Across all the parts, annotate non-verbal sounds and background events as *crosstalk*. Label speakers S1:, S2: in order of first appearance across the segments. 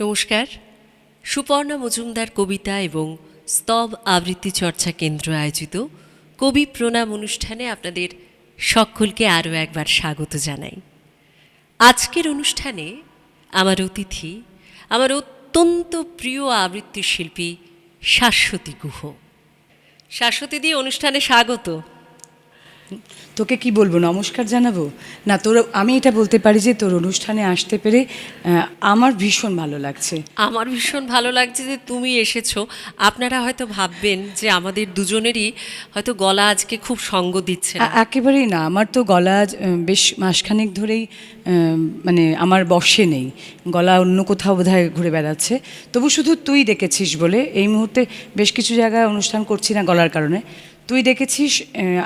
S1: নমস্কার। সুপর্ণা মজুমদার কবিতা এবং স্তব আবৃত্তি চর্চা কেন্দ্র আয়োজিত কবি প্রণাম অনুষ্ঠানে আপনাদের সকলকে আরও একবার স্বাগত জানাই। আজকের অনুষ্ঠানে আমার অতিথি, আমার অত্যন্ত প্রিয় আবৃত্তি শিল্পী শাশ্বতী গুহ। শাশ্বতী দিয়ে অনুষ্ঠানে স্বাগত।
S2: তোকে কি বলব নমস্কার জানাব? না তোর আমি এটা বলতে পারি যে তোর অনুষ্ঠানে আসতে পেরে আমার ভীষণ ভালো লাগছে।
S1: আমার ভীষণ ভালো লাগছে যে তুমি এসেছ। আপনারা হয়তো ভাববেন যে আমাদের দুজনেরই হয়তো গলা আজকে খুব সঙ্গ দিচ্ছে
S2: একেবারেই না আমার তো গলা আজ, বেশ মাসখানেক ধরেই মানে আমার বসে নেই। গলা অন্য কোথাও বোধহয় ঘুরে বেড়াচ্ছে। তবু শুধু তুই ডেকেছিস বলে এই মুহূর্তে বেশ কিছু জায়গায় অনুষ্ঠান করছি না গলার কারণে। তুই দেখেছিস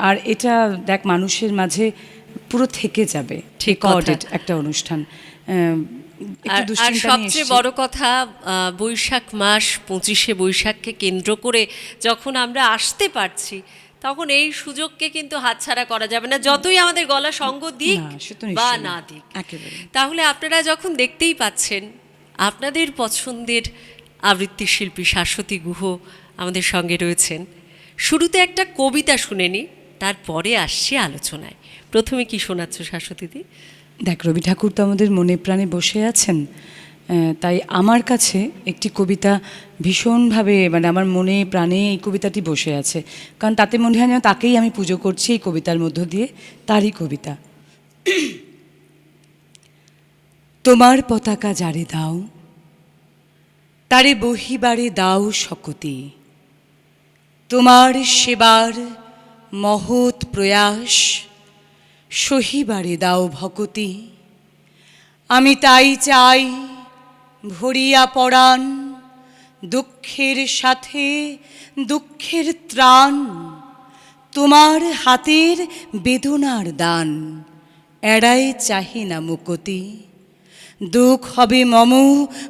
S2: আর এটা দেখ মানুষের মাঝে পুরো থেকে যাবে।
S1: ঠিক।
S2: একটা অনুষ্ঠান।
S1: আর সবচেয়ে বড় কথা বৈশাখ মাস পঁচিশে বৈশাখকে কেন্দ্র করে যখন আমরা আসতে পারছি তখন এই সুযোগকে কিন্তু হাতছাড়া করা যাবে না যতই আমাদের গলা সঙ্গ দিক বা না দিক। তাহলে আপনারা যখন দেখতেই পাচ্ছেন আপনাদের পছন্দের আবৃত্তি শিল্পী শাশ্বতী গুহ আমাদের সঙ্গে রয়েছেন। শুরুতে একটা কবিতা শুনে নি, তারপরে আসছি আলোচনায়। প্রথমে কি শোনাচ্ছ শাশ্বতীদি?
S2: দেখ, রবি ঠাকুর তো আমাদের মনে প্রাণে বসে আছেন তাই আমার কাছে একটি কবিতা ভীষণভাবে মানে আমার মনে প্রাণে এই কবিতাটি বসে আছে। কারণ তাতে মনে হয় যেন তাকেই আমি পুজো করছি এই কবিতার মধ্য দিয়ে, তারই কবিতা। তোমার পতাকা জারে দাও, তারে বহিবারে দাও শকতি। তোমার সেবার মহৎ প্রয়াস, সহিবারে দাও ভকতি। আমি তাই চাই ভরিয়া পড়ান দুঃখের সাথে দুঃখের ত্রাণ, তোমার হাতের বেদনার দান এড়ায় চাহি না মুকতি। দুঃখ হবে মম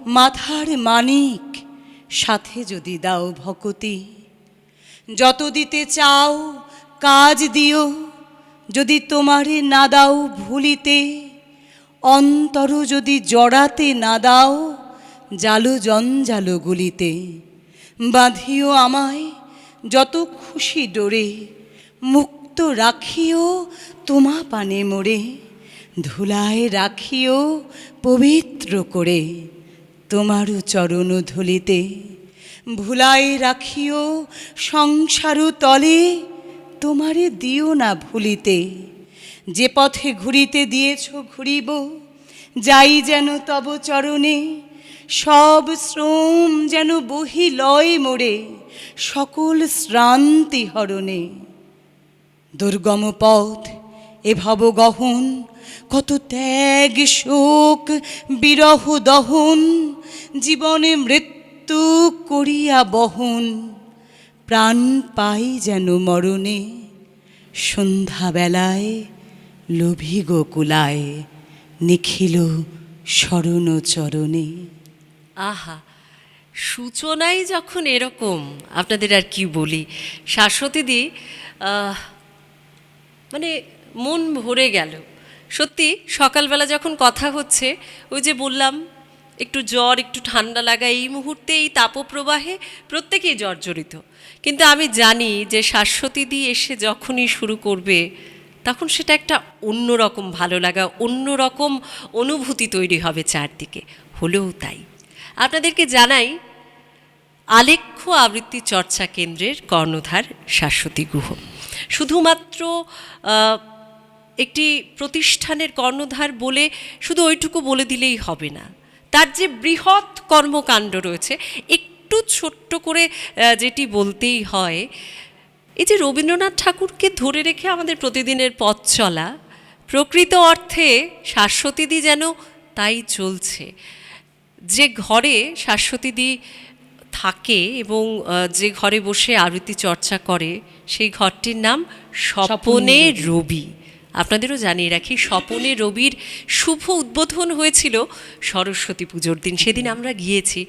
S2: মাথার মানিক, সাথে যদি দাও ভকতি। যত দিতে চাও কাজ দিও, যদি তোমারে না দাও ভুলিতে, অন্তর যদি জড়াতে না দাও জালো জঞ্জালো গুলিতে। বাঁধিও আমায় যত খুশি ডোরে, মুক্ত রাখিও তোমা পানে মোড়ে, ধুলায় রাখিও পবিত্র করে তোমারও চরণ ধুলিতে। ভুলায় রাখিও সংসারু তলে, তোমারে দিও না ভুলিতে। যে পথে ঘুরিতে দিয়েছ ঘুরিব, যাই যেন তব চরণে। সব শ্রম যেন বহি লয় মোড়ে সকল শ্রান্তি হরণে। দুর্গম পথ এ ভব গহন, কত ত্যাগ শোক বিরহ দহন, জীবনে মৃত্যু করিয়া বহন, প্রাণ পাই যেন মরণে, সন্ধ্যাবেলায় লোভী গোকুলায় নিখিল শরণ চরণে
S1: আহা, সূচনাই যখন এরকম, আপনাদের আর কি বলি? শাশ্বতীদি মানে মন ভরে গেল। সত্যি, সকালবেলা যখন কথা হচ্ছে, ওই যে বললাম একটু জ্বর, একটু ঠান্ডা লাগা, এই মুহূর্তে এই তাপপ্রবাহে প্রত্যেকেই জর্জরিত। কিন্তু আমি জানি যে শাশ্বতীদি এসে যখনই শুরু করবে, তখন সেটা একটা অন্যরকম ভালো লাগা, অন্যরকম অনুভূতি তৈরি হবে চারদিকে। হলেও তাই। আপনাদেরকে জানাই, আলেখ্য আবৃত্তি চর্চা কেন্দ্রের কর্ণধার শাশ্বতী গুহ। শুধুমাত্র একটি প্রতিষ্ঠানের কর্ণধার বলে শুধু ওইটুকু বলে দিলেই হবে না। তার যে বৃহৎ কর্মকাণ্ড রয়েছে একটু ছোট্ট করে যেটি বলতেই হয় এই যে রবীন্দ্রনাথ ঠাকুরকে ধরে রেখে আমাদের প্রতিদিনের পথ চলা প্রকৃত অর্থে শাশ্বতীদি যেন তাই চলছে। যে ঘরে শাশ্বতীদি থাকে এবং যে ঘরে বসে আবৃত্তি চর্চা করে সেই ঘরটির নাম স্বপনে রবি। আপনাদেরও জানিয়ে রাখি, স্বপনে রবির শুভ উদ্বোধন হয়েছিল সরস্বতী পুজোর দিন। সেদিন আমরা গিয়েছি।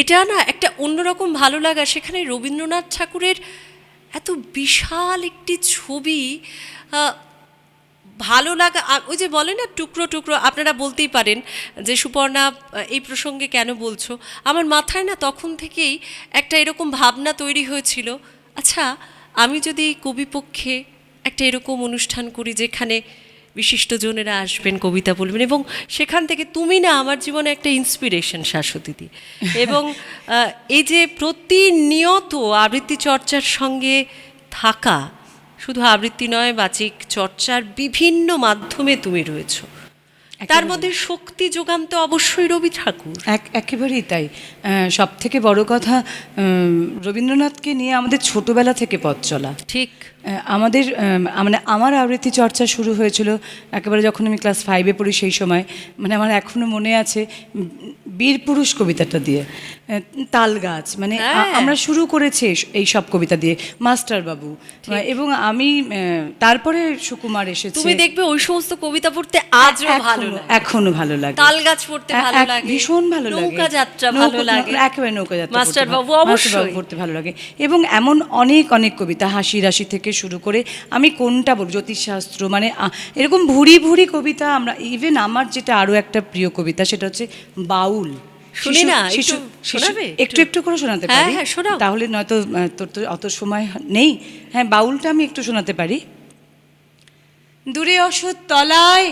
S1: এটা না একটা অন্যরকম ভালো লাগা। সেখানে রবীন্দ্রনাথ ঠাকুরের এত বিশাল একটি ছবি ভালো লাগা। ওই যে বলে না, টুকরো টুকরো, আপনারা বলতেই পারেন যে, সুপর্ণা এই প্রসঙ্গে কেন বলছো? আমার মাথায় না তখন থেকেই একটা এরকম ভাবনা তৈরি হয়েছিল। আচ্ছা আমি যদি কবিপক্ষে একটা এরকম অনুষ্ঠান করি যেখানে বিশিষ্টজনেরা আসবেন কবিতা বলবেন এবং সেখান থেকে তুমি না আমার জীবনে একটা ইন্সপিরেশন শাশ্বতীদি *laughs* এবং এই যে প্রতিনিয়ত আবৃত্তি চর্চার সঙ্গে থাকা শুধু আবৃত্তি নয় বাচিক চর্চার বিভিন্ন মাধ্যমে তুমি রয়েছো। তার মধ্যে শক্তি যোগান তো অবশ্যই রবি ঠাকুর।
S2: এক একেবারেই তাই। সব থেকে বড় কথা রবীন্দ্রনাথকে নিয়ে আমাদের ছোটবেলা থেকে পথ চলা।
S1: ঠিক।
S2: আমাদের মানে আমার আবৃত্তি চর্চা শুরু হয়েছিল একেবারে যখন আমি ক্লাস ফাইভে পড়ি সেই সময়। মানে আমার এখনও মনে আছে উম, বীর পুরুষ কবিতাটা দিয়ে তাল গাছ। মানে
S1: হ্যাঁ।
S2: আমরা শুরু করেছি এই- সব কবিতা দিয়ে মাস্টার বাবু। এবং আমি তারপরে সুকুমার এসেছে।
S1: তুমি দেখবে ওই সমস্ত কবিতা পড়তে আজও ভালো
S2: এখনো-
S1: লাগে।
S2: এখনও ভালো লাগে।
S1: তাল গাছ পড়তে ভালো লাগে।
S2: ভীষণ ভালো লাগে।
S1: নৌকা যাত্রা ভালো লাগে।
S2: একেবারে নৌকা যাত্রা
S1: মাস্টার বাবু অবশ্যই।
S2: পড়তে ভালো লাগে। এবং এমন অনেক অনেক কবিতা হাসি রাশি থেকে শুরু করে আমি কোনটা বলব? জ্যোতিষশাস্ত্র মানে এরকম ভুরি ভুরি কবিতা আমরা ইভেন আমার যেটা আরও একটা প্রিয় কবিতা সেটা হচ্ছে বাউল।
S1: শুনি না, একটু
S2: একটু করে শোনাতে
S1: হ্যাঁ,
S2: পারি।
S1: হ্যাঁ,
S2: তাহলে নয়তো তোর তো অত সময় নেই। হ্যাঁ বাউলটা আমি একটু শোনাতে পারি। দূরে অসৎ তলায়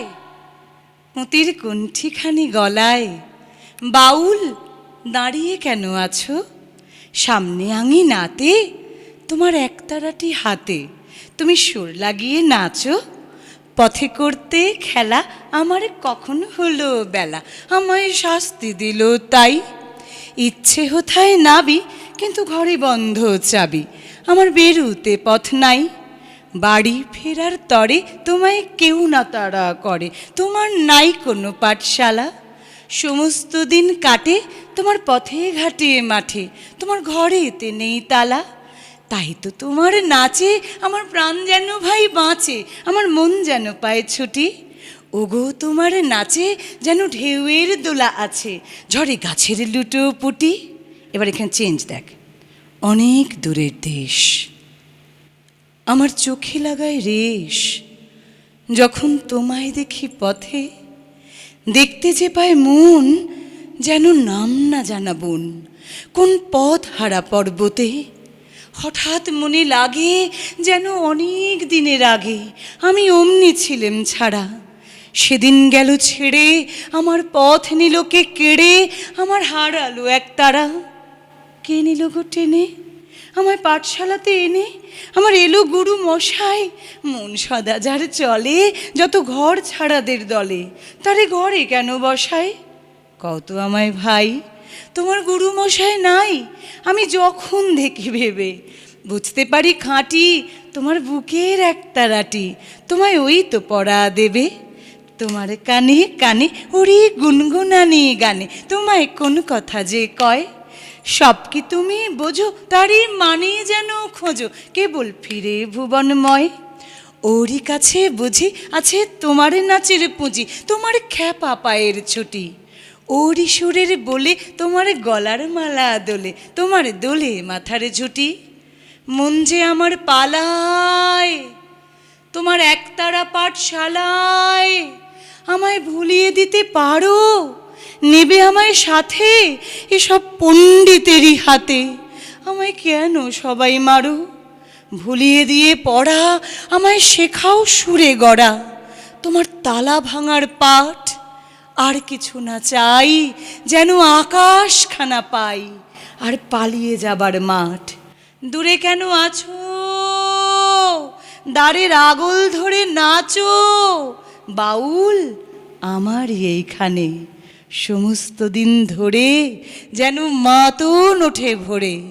S2: মতির কুণ্ঠিখানি গলায় বাউল দাঁড়িয়ে কেন আছো? সামনে আঙি নাতে তোমার একতারাটি হাতে। তুমি সুর লাগিয়ে নাচো। পথে করতে খেলা আমার কখন হলো বেলা। আমায় শাস্তি দিল তাই। ইচ্ছে হোথায় নাবি, কিন্তু ঘরে বন্ধ চাবি। আমার বেরুতে পথ নাই। বাড়ি ফেরার তরে তোমায় কেউ না তাড়া করে। তোমার নাই কোনো পাঠশালা। সমস্ত দিন কাটে তোমার পথে ঘাটে মাঠে। তোমার ঘরেতে নেই তালা। তাই তো তোমার নাচে আমার প্রাণ যেন ভাই বাঁচে, আমার মন যেন পায় ছুটি। ওগো, তোমার নাচে যেন ঢেউয়ের দোলা আছে, ঝড়ে গাছের লুটো পুটি। এবার এখানে চেঞ্জ দেখ, অনেক দূরের দেশ, আমার চোখে লাগায় রেশ। যখন তোমায় দেখি পথে, দেখতে যে পায় মন, যেন নাম না জানা বোন। কোন পথ হারা পর্বতে হঠাৎ মনে লাগে যেন অনেক দিনের আগে আমি অমনি ছিলাম ছাড়া। সেদিন গেল ছেড়ে আমার পথ নিল কে কেড়ে, আমার হারালো এক তারা। কে নিল গো টেনে? আমায় পাঠশালাতে এনে? আমার এলো গুরু মশাই। মন সদা যার চলে, যত ঘর ছাড়াদের দলে। তারে ঘরে কেন বসাই কত আমায় ভাই, তোমার গুরু মশাই নাই? আমি যখন দেখি ভেবে, বুঝতে পারি খাঁটি তোমার বুকের এক তারাটি তোমায় ওই তো পড়া দেবে। তোমার কানে কানে ওরে গুনগুনানি গানে। তোমায় কোন কথা যে কয়? সব কি তুমি বোঝো, তারই মানে যেন খোঁজো। কেবল ফিরে ভুবনময়। ওরই কাছে বুঝি আছে তোমার নাচের পুঁজি, তোমার খ্যাপা পায়ের ছুটি। ওরই সুরের বলে তোমার গলার মালা দোলে, তোমার দোলে মাথার ঝুটি। মন যে আমার পালায়, তোমার একতারা পাঠশালায়, আমায় ভুলিয়ে দিতে পারো? নেবে আমায় সাথে এসব পণ্ডিতেরই হাতে। আমায় কেন সবাই মারো? ভুলিয়ে দিয়ে পড়া, আমায় শেখাও সুরে গড়া। তোমার তালা ভাঙার পাঠ আর কিছু না চাই, যেন আকাশখানা পাই আর পালিয়ে যাবার মাঠ। দূরে কেন আছো? দ্বারের আগল ধরে নাচো। বাউল আমার এইখানে। সমস্ত দিন ধরে যেন মাতন ওঠে ভরে।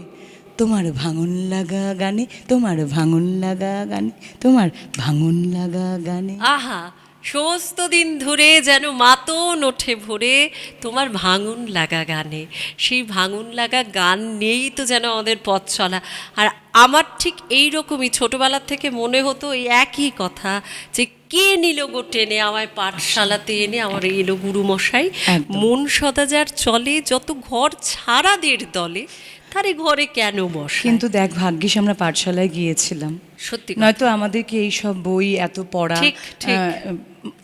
S2: তোমার ভাঙন লাগা গানে, তোমার ভাঙন লাগা গানে, তোমার ভাঙন লাগা গানে।
S1: আহা সমস্ত দিন ধরে যেন মাতন ওঠে ভরে তোমার ভাঙন লাগা গানে। সেই ভাঙন লাগা গান নিয়েই তো যেন আমাদের পথ চলা। আর আমার ঠিক এই রকমই ছোটোবেলার থেকে মনে হতো এই একই কথা যে কে নিল গো টেনে আমায় পাঠশালাতে এনে আমার এলো গুরুমশাই। মন সদাজার চলে যত ঘর ছাড়াদের দলে তারে ঘরে কেন বসে
S2: কিন্তু দেখ ভাগ্যিস আমরা পাঠশালায় গিয়েছিলাম।
S1: সত্যি
S2: নয়তো আমাদেরকে এই সব বই এত পড়া
S1: ঠিক, ঠিক।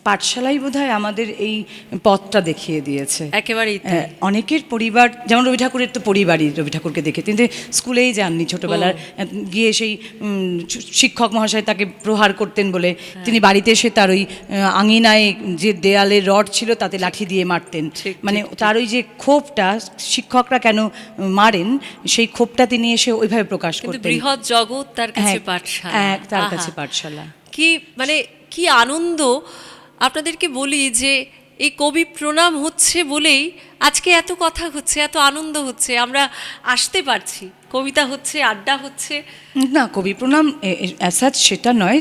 S2: পাঠশালাই বোধহয় আমাদের এই পথটা দেখিয়ে দিয়েছে।
S1: একেবারেই
S2: অনেকের পরিবার যেমন রবি ঠাকুরের তো পরিবারই রবি ঠাকুরকে দেখে তিনি স্কুলেই যাননি ছোটবেলার। গিয়ে সেই শিক্ষক মহাশয় তাকে প্রহার করতেন বলে
S1: হ্যাঁ।
S2: তিনি বাড়িতে এসে তার ওই আঙিনায় যে দেয়ালের রড ছিল তাতে লাঠি দিয়ে মারতেন। মানে তার ওই যে ক্ষোভটা শিক্ষকরা কেন মারেন সেই ক্ষোভটা তিনি এসে ওইভাবে প্রকাশ করতেন।
S1: বৃহৎ জগৎ তার কাছে
S2: হ্যাঁ,
S1: পাঠশালা।
S2: তার কাছে পাঠশালা।
S1: কি মানে কি আনন্দ। আপনাদেরকে বলি যে এই কবি প্রণাম হচ্ছে বলেই আজকে এত কথা হচ্ছে এত আনন্দ হচ্ছে আমরা আসতে পারছি। কবিতা হচ্ছে আড্ডা হচ্ছে।
S2: না কবি প্রণাম অ্যাসাজ সেটা নয়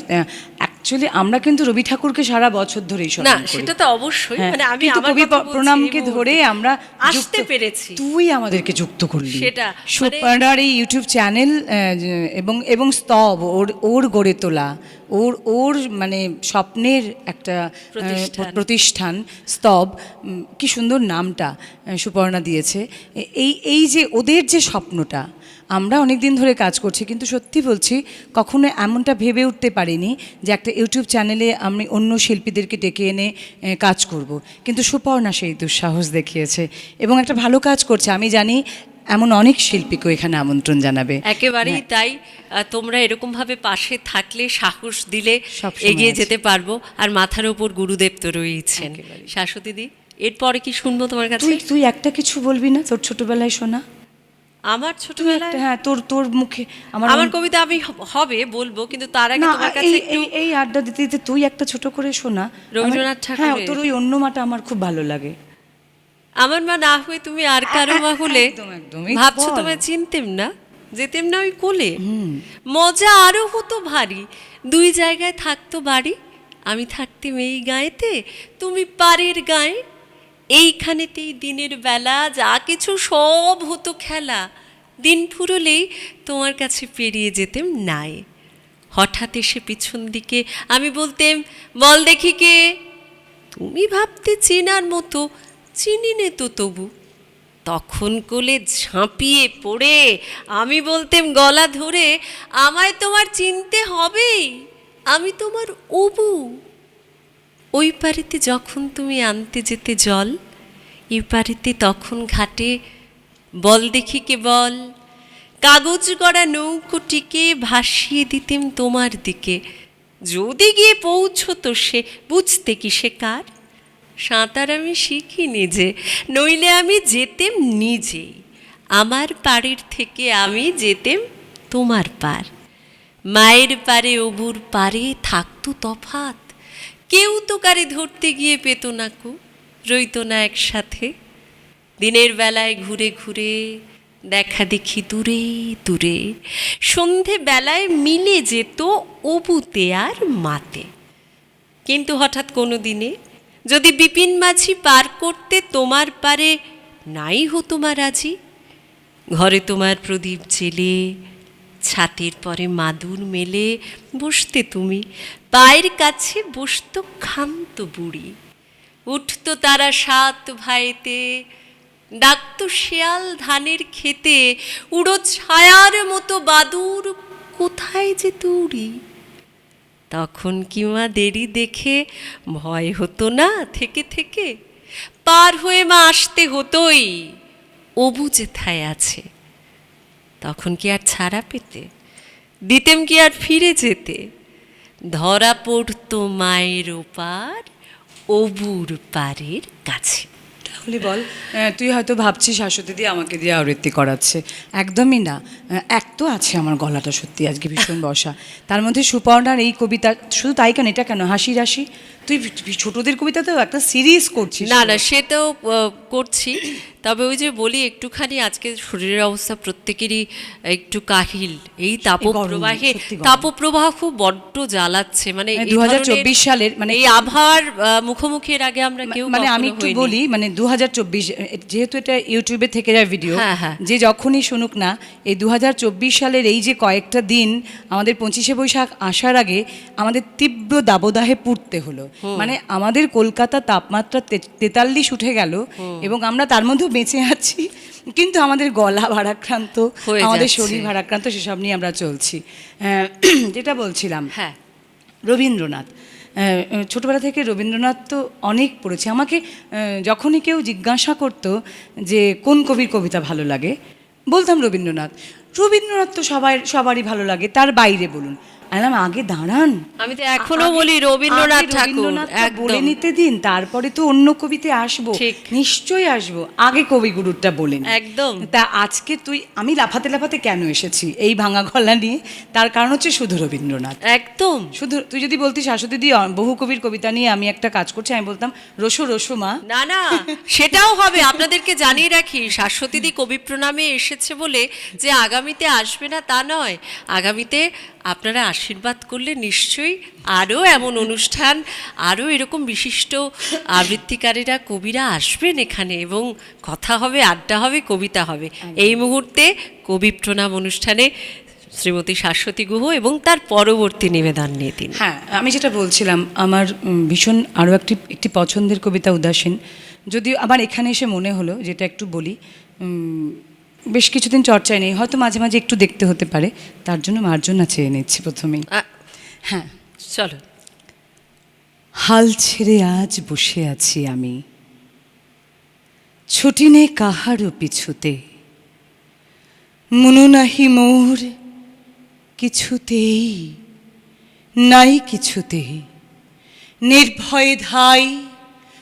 S2: অ্যাকচুয়ালি আমরা কিন্তু রবি ঠাকুরকে সারা বছর ধরেই
S1: না সেটা তো অবশ্যই
S2: হ্যাঁ,
S1: মানে আমি আমার
S2: কবি প্রণামকে ধরে আমরা
S1: আসতে পেরেছি।
S2: তুই আমাদেরকে যুক্ত করলি।
S1: সেটা, মানে-
S2: এই ইউটিউব চ্যানেল এবং এবং স্তব ওর ওর গড়ে তোলা। ওর ওর মানে স্বপ্নের একটা
S1: প্রতিষ্ঠান।
S2: স্তব কি সুন্দর নামটা সুপর্ণা দিয়েছে এই এই যে ওদের যে স্বপ্নটা আমরা অনেক দিন ধরে কাজ করছি কিন্তু সত্যি বলছি কখনো এমনটা ভেবে উঠতে পারিনি যে একটা ইউটিউব চ্যানেলে আমি অন্য শিল্পীদেরকে ডেকে এনে কাজ করব। কিন্তু সুপর্ণা সেই দুঃসাহস দেখিয়েছে এবং একটা ভালো কাজ করছে আমি জানি এমন অনেক শিল্পীকেও এখানে আমন্ত্রণ জানাবে।
S1: একেবারেই তাই তোমরা এরকম ভাবে পাশে থাকলে সাহস দিলে এগিয়ে যেতে পারব আর মাথার উপর গুরুদেব তো রয়েছেন শাশ্বতী দি এরপরে কি শুনব তোমার কাছে?
S2: তুই তুই একটা কিছু বলবি না তোর ছোটবেলায় শোনা?
S1: আমার ছোটবেলায়?
S2: হ্যাঁ তোর তোর মুখে আমার
S1: আমার কবিতা আমি হবে বলব কিন্তু তার আগে তোমার কাছে
S2: এই এই আড্ডা দিতে দিতে তুই একটা ছোট করে শোনা।
S1: রবীন্দ্রনাথ
S2: আমার- হ্যাঁ তোর ওই অন্য মাটা আমার খুব ভালো লাগে।
S1: আমার মা না হয়ে তুমি আর কারও মা হলে। ভাবছ তোমায় চিনতেম না? যেতেম না ওই কোলে? মজা আরও হতো ভারী। দুই জায়গায় থাকতো বাড়ি আমি থাকতেম এই গায়েতে তুমি পারের গায়ে। এইখানেতেই দিনের বেলা যা কিছু সব হতো খেলা। দিন ফুরলেই তোমার কাছে পেরিয়ে যেতেম নাই। হঠাৎ এসে পিছন দিকে আমি বলতেম বল দেখি কে? তুমি ভাবতে চেনার মতো চিনি নে তো তবু। তখন কোলে ঝাঁপিয়ে পড়ে, আমি বলতেম, গলা ধরে আমায় তোমার চিনতে হবেই, আমি তোমার অবু। ওই পাড়িতে যখন তুমি আনতে যেতে জল এই পাড়িতে তখন ঘাটে বল দেখি কে বল। কাগজ গড়া নৌকোটিকে ভাসিয়ে দিতেম তোমার দিকে। যদি গিয়ে পৌঁছতো সে, বুঝতে কি সে কার? সাঁতার আমি শিখিনি যে, নইলে আমি যেতেম নিজেই আমার পাড়ের থেকে আমি যেতেম তোমার পার। মায়ের পারে অবুর পারে থাকতো তফাত। কেউ তো কারে ধরতে গিয়ে পেত না কু, রইত না একসাথে। দিনের বেলায় ঘুরে ঘুরে, দেখা দেখি দূরে দূরে। সন্ধে বেলায় মিলে যেত অবুতে আর মাতে। কিন্তু হঠাৎ কোনো দিনে যদি বিপিন মাঝি পার করতে তোমার পারে নাই হতো মা রাজি ঘরে তোমার প্রদীপ জেলে ছাতের পরে মাদুর মেলে, বসতে তুমি। পায়ের কাছে বসত ক্ষান্ত বুড়ি। উঠতো তারা সাত ভাইতে, ডাকতো শেয়াল ধানের খেতে উড়ো ছায়ার মতো বাদুর কোথায় যে তুড়ি তখন কি মা দেরি দেখে? ভয় হতো না থেকে থেকে? পার হয়ে মা আসতে হতোই। অবু যেথায় আছে। তখন কি আর ছাড়া পেতে? দিতেম কি আর ফিরে যেতে? ধরা পড়তো মায়ের ওপার, অবুর পারের কাছে।
S2: তাহলে বল। তুই হয়তো ভাবছিস আসো দিদি আমাকে দিয়ে আবৃত্তি করাচ্ছে। একদমই না। এক তো আছে আমার গলাটা সত্যি আজকে ভীষণ বসা। তার মধ্যে সুপর্ণার এই কবিতা, শুধু তাই কেন? এটা কেন? হাসি রাশি? তুই ছোটদের কবিতা তো একটা সিরিজ করছিস
S1: না না সেটাও করছি। তবে ওই যে বলি একটুখানি আজকে শরীরের অবস্থা প্রত্যেকেরই একটু কাহিল। এই তাপপ্রবাহে তাপপ্রবাহ খুব বড্ড জ্বালাচ্ছে। মানে
S2: মানে
S1: এই
S2: 2024
S1: ধরনের-
S2: সালের মানে-
S1: এই আবহাওয়ার মুখোমুখি এর আগে আমরা কেউ
S2: মানে আমি একটু বলি মানে দু হাজার চব্বিশ যেহেতু এটা ইউটিউবে থেকে যায় ভিডিও
S1: হ্যাঁ, হ্যাঁ।
S2: যে যখনই শুনুক না এই দু হাজার চব্বিশ সালের এই যে কয়েকটা দিন আমাদের পঁচিশে বৈশাখ আসার আগে আমাদের তীব্র দাবদাহে পুড়তে হলো। মানে আমাদের কলকাতা তাপমাত্রা তেতাল্লিশ উঠে গেল এবং আমরা তার মধ্যেও বেঁচে আছি। কিন্তু আমাদের গলা ভারাক্রান্ত আমাদের শরীর ভারাক্রান্ত সেসব নিয়ে আমরা চলছি। যেটা বলছিলাম
S1: হ্যাঁ।
S2: রবীন্দ্রনাথ। আহ, ছোটবেলা থেকে রবীন্দ্রনাথ তো অনেক পড়েছি। আমাকে যখনই কেউ জিজ্ঞাসা করতো যে কোন কবির কবিতা ভালো লাগে বলতাম রবীন্দ্রনাথ। রবীন্দ্রনাথ তো সবাই সবারই ভালো লাগে তার বাইরে বলুন। আগে দাঁড়ান।
S1: আমি তো
S2: এখনও
S1: বলি রবীন্দ্রনাথ ঠাকুর
S2: বলে নিতে দিন তারপরে তো অন্য কবিতে আসব। নিশ্চয়ই আসব। আগে কবিগুরুটা বলেন
S1: একদম।
S2: তা আজকে তুই আমি লাফাতে লাফাতে কেন এসেছি এই ভাঙা গলা নিয়ে? তার কারণ হচ্ছে শুধু রবীন্দ্রনাথ।
S1: একদম।
S2: শুধু তুই যদি বলতিস শাশ্বতী দি বহু কবির কবিতা নিয়ে আমি একটা কাজ করছি আমি বলতাম রসো রসো মা।
S1: না না সেটাও হবে। আপনাদেরকে জানিয়ে রাখি শাশ্বতীদি কবি প্রণামে এসেছে বলে যে আগামীতে আসবে না তা নয়। আগামীতে আপনারা আশীর্বাদ করলে নিশ্চয়ই আরও এমন অনুষ্ঠান আরও এরকম বিশিষ্ট আবৃত্তিকারীরা কবিরা আসবেন এখানে এবং কথা হবে আড্ডা হবে কবিতা হবে। এই মুহূর্তে কবি প্রণাম অনুষ্ঠানে শ্রীমতী শাশ্বতী গুহ এবং তার পরবর্তী নিবেদন নিয়ে তিনি।
S2: হ্যাঁ আমি যেটা বলছিলাম আমার ভীষণ আরও একটি একটি পছন্দের কবিতা উদাসীন। যদিও আবার এখানে এসে মনে হলো যেটা একটু বলি বেশ কিছুদিন চর্চায় নেই হয়তো মাঝে মাঝে একটু দেখতে হতে পারে। তার জন্য মার্জনা চেয়ে নিচ্ছি প্রথমেই। হ্যাঁ।
S1: চলো।
S2: হাল ছেড়ে আজ বসে আছি আমি। ছুটি নে কাহারও পিছুতে। মনু নাহি মোর কিছুতেই নাই কিছুতে নির্ভয় ধাই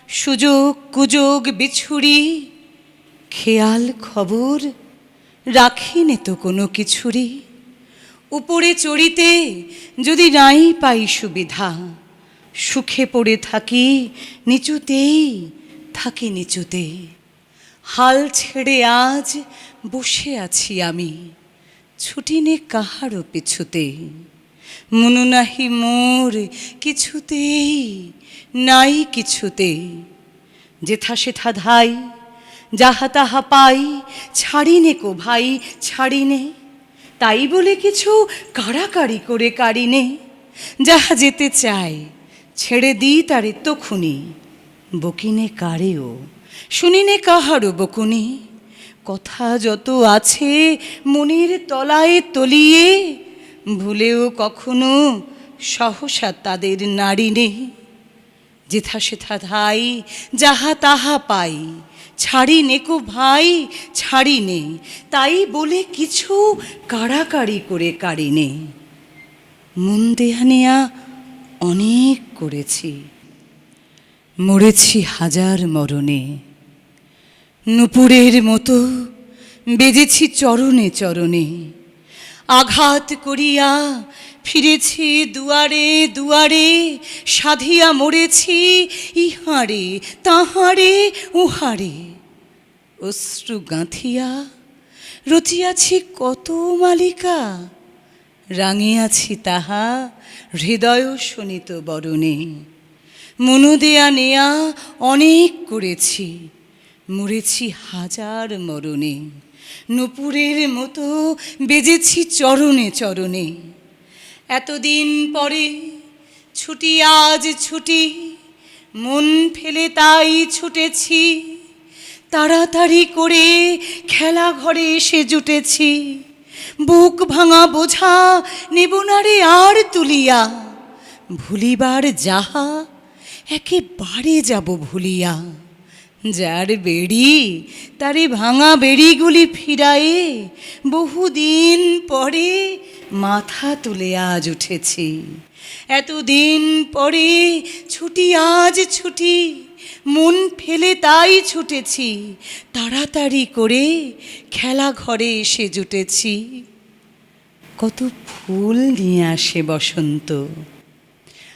S2: সুযোগ কুযোগ বিছুরি খেয়াল খবর রাখিনে তো কোনো কিছুরই। উপরে চড়িতে যদি নাই পাই সুবিধা, সুখে পড়ে থাকি নিচুতেই, থাকি নিচুতে। হাল ছেড়ে আজ বসে আছি আমি, ছুটি নে কাহারও পিছুতে। মনু নাহি মোর কিছুতেই, নাই কিছুতে। যেথা সেথা ধাই যাহা তাহা পাই, ছাড়িনে কো ভাই, ছাড়িনে। তাই বলে কিছু কাড়াকাড়ি করে কাড়িনে। যাহা যেতে চায়, ছেড়ে দিই তারে তখুনি। বকিনে কারেও, শুনিনে কাহারও বকুনি। কথা যত আছে, মনের তলায় তলিয়ে, ভুলেও কখনো সহসা তাদের নাড়িনে। যেথা সেথা ধাই, যাহা তাহা পাই ছাড়ি নেকো ভাই, ছাড়ি নে। তাই বলে কিছু কাড়াকাড়ি করে কাড়ি নে। মন দেহা নেয়া অনেক করেছি। মরেছি হাজার মরণে। নুপুরের মতো বেজেছি চরণে চরণে। আঘাত করিয়া ফিরেছি দুয়ারে দুয়ারে, সাধিয়া মরেছি ইহারে, তাহারে উহারে। অশ্রু গাঁথিয়া রচিয়াছি কত মালিকা, রাঙিয়াছি তাহা হৃদয় শোনিত বরণে। মনু দেয়া নেয়া অনেক করেছি, মরেছি হাজার মরণে। নুপুরের মতো বেজেছি চরণে চরণে। এতদিন পরে ছুটি, আজ ছুটি, মন ফেলে তাই ছুটেছি। তাড়াতাড়ি করে খেলা ঘরে এসে জুটেছি। বুক ভাঙা বোঝা নেব না রে আর তুলিয়া। ভুলিবার যাহা, একেবারে যাব ভুলিয়া। যার বেড়ি, তারে ভাঙা বেড়িগুলি ফিরায়ে বহুদিন পরে মাথা তুলে আজ উঠেছি। এতদিন পরে ছুটি, আজ ছুটি, মন ফেলে তাই ছুটেছি, তাড়াতাড়ি করে খেলা ঘরে এসে জুটেছি। কত ফুল নিয়ে আসে বসন্ত,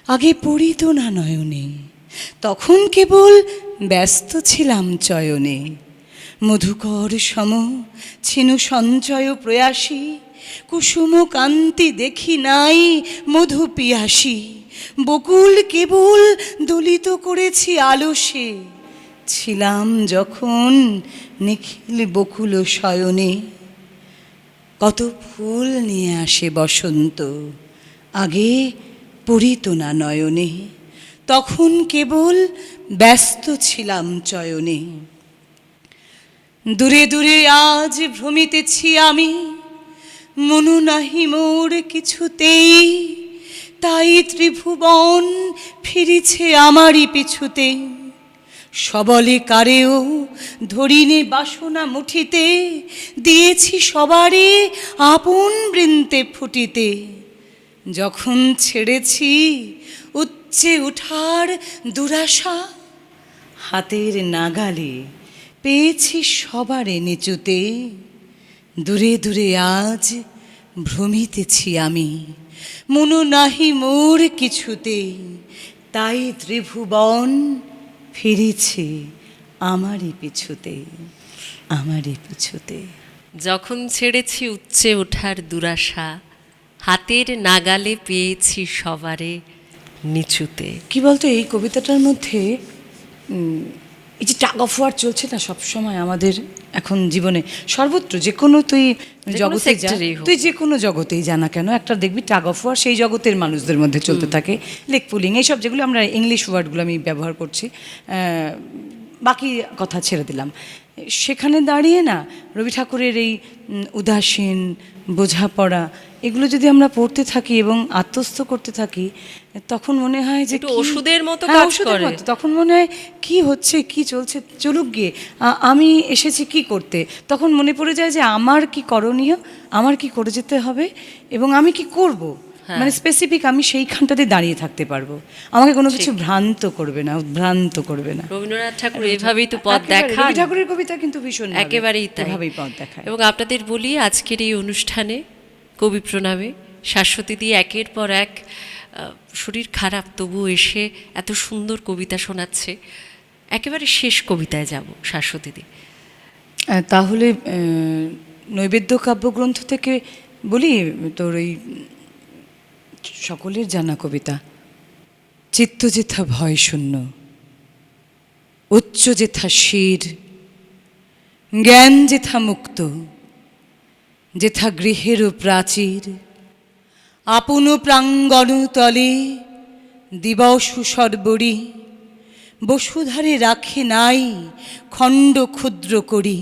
S2: আগে পড়িত না নয়নে, তখন কেবল ব্যস্ত ছিলাম চয়নে। মধুকর সম, ছিনু সঞ্চয় প্রয়াসী, কুসুম কান্তি দেখি নাই মধু পিয়াসী। বকুল কেবল দলিত করেছি আলসে। ছিলাম যখন নিখিল বকুল শয়নে। কত ফুল নিয়ে আসে বসন্ত, আগে পড়িত না নয়নে। তখন কেবল ব্যস্ত ছিলাম চয়নে। দূরে দূরে আজ ভ্রমিতেছি আমি, মনু নাহি মোর কিছুতেই, তাই ত্রিভুবন ফিরিছে আমারই পিছুতে। সবলে কারেও ধরিনে বাসনা মুঠিতে, দিয়েছি সবারে আপন বৃন্তে ফুটিতে। যখন ছেড়েছি উচ্চে উঠার দুরাশা, হাতের নাগালে পেয়েছি সবারে নিচুতে। দূরে দূরে আজ ভ্রমিতেছি আমি, মনু নাহি মোর কিছুতে। তাই ত্রিভুবন ফিরেছে আমারই পিছুতে আমারই পিছুতে।
S1: যখন ছেড়েছি উচ্চে ওঠার দুরাশা, হাতের নাগালে পেয়েছি সবারে নিচুতে।
S2: কি বলতো এই কবিতাটার মধ্যে এই যে টাগ অফ ওয়ার চলছে না সবসময় আমাদের এখন জীবনে সর্বত্র যে কোনো তুই জগতে। তুই যে কোনো জগতেই জানা কেন একটা দেখবি টাগ অফ ওয়ার সেই জগতের মানুষদের মধ্যে চলতে থাকে। লেক পুলিং এইসব যেগুলো আমরা ইংলিশ ওয়ার্ডগুলো আমি ব্যবহার করছি বাকি কথা ছেড়ে দিলাম। সেখানে দাঁড়িয়ে না রবি ঠাকুরের এই উদাসীন বোঝাপড়া এগুলো যদি আমরা পড়তে থাকি এবং আত্মস্থ করতে থাকি তখন মনে হয় যে
S1: ওষুধের মতো
S2: হ্যাঁ,
S1: কাজ করে।
S2: মতো। তখন মনে হয় কি হচ্ছে কি চলছে চলুক গিয়ে আমি এসেছি কি করতে তখন মনে পড়ে যায় যে আমার কি করণীয় আমার কি করে যেতে হবে এবং আমি কি করব। মানে স্পেসিফিক আমি সেইখানটাতে দাঁড়িয়ে থাকতে পারব। আমাকে কোনো কিছু ভ্রান্ত করবে না উদ্ভ্রান্ত করবে না।
S1: রবীন্দ্রনাথ ঠাকুর এভাবেই তো পথ
S2: রবি ঠাকুরের কবিতা কিন্তু ভীষণ
S1: একেবারেই
S2: এভাবেই পথ দেখায়।
S1: এবং আপনাদের বলি আজকের এই অনুষ্ঠানে কবি প্রণামে শাশ্বতী দিয়ে একের পর এক শরীর খারাপ তবু এসে এত সুন্দর কবিতা শোনাচ্ছে। একেবারে শেষ কবিতায় যাব শাশ্বতী দি
S2: তাহলে নৈবেদ্য কাব্যগ্রন্থ থেকে বলি তোর ওই সকলের জানা কবিতা। চিত্ত যেথা ভয় শূন্য উচ্চ যেথা শির, জ্ঞান যেথা মুক্ত, যেথা গৃহেরও প্রাচীর, আপন প্রাঙ্গণ তলে দিবসু সর্বরী, বসুধারে রাখে নাই খণ্ড ক্ষুদ্র করি।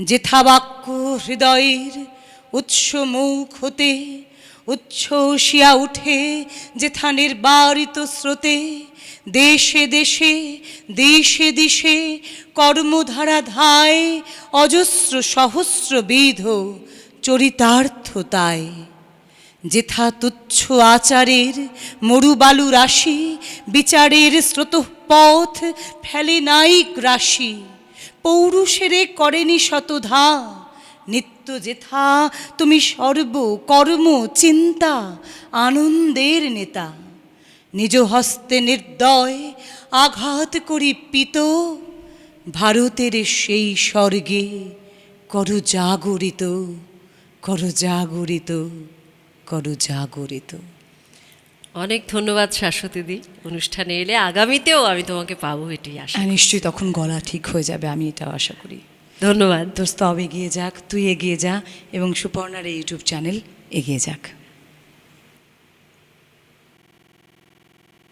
S2: যেথা বাক্য হৃদয়ের উৎস মুখ হতে উচ্ছ্বসিয়া উঠে যেথা নির্বারিত স্রোতে দেশে দেশে দেশে দিশে কর্মধারা ধায় অজস্র সহস্র বিধ চরিতার্থতায় যেথা তুচ্ছ আচারের মরুবালু রাশি, বিচারের স্রোতপথ ফেলে নাই গ্রাসী, পৌরুষেরে করেনি শতধা, নিত্য যেথা তুমি সর্ব কর্ম চিন্তা আনন্দের নেতা। নিজ হস্তে নির্দয় আঘাত করি পিত ভারতের সেই স্বর্গে কর জাগরিত কর জাগরিত কর জাগরিত।
S1: অনেক ধন্যবাদ শাশ্বতীদি অনুষ্ঠানে এলে আগামীতেও আমি তোমাকে পাবো এটি আশা
S2: নিশ্চয়ই তখন গলা ঠিক হয়ে যাবে আমি এটাও আশা করি।
S1: ধন্যবাদ।
S2: দোস্ত এগিয়ে যাক তুই এগিয়ে যা এবং সুপর্ণার এই ইউটিউব চ্যানেল এগিয়ে যাক।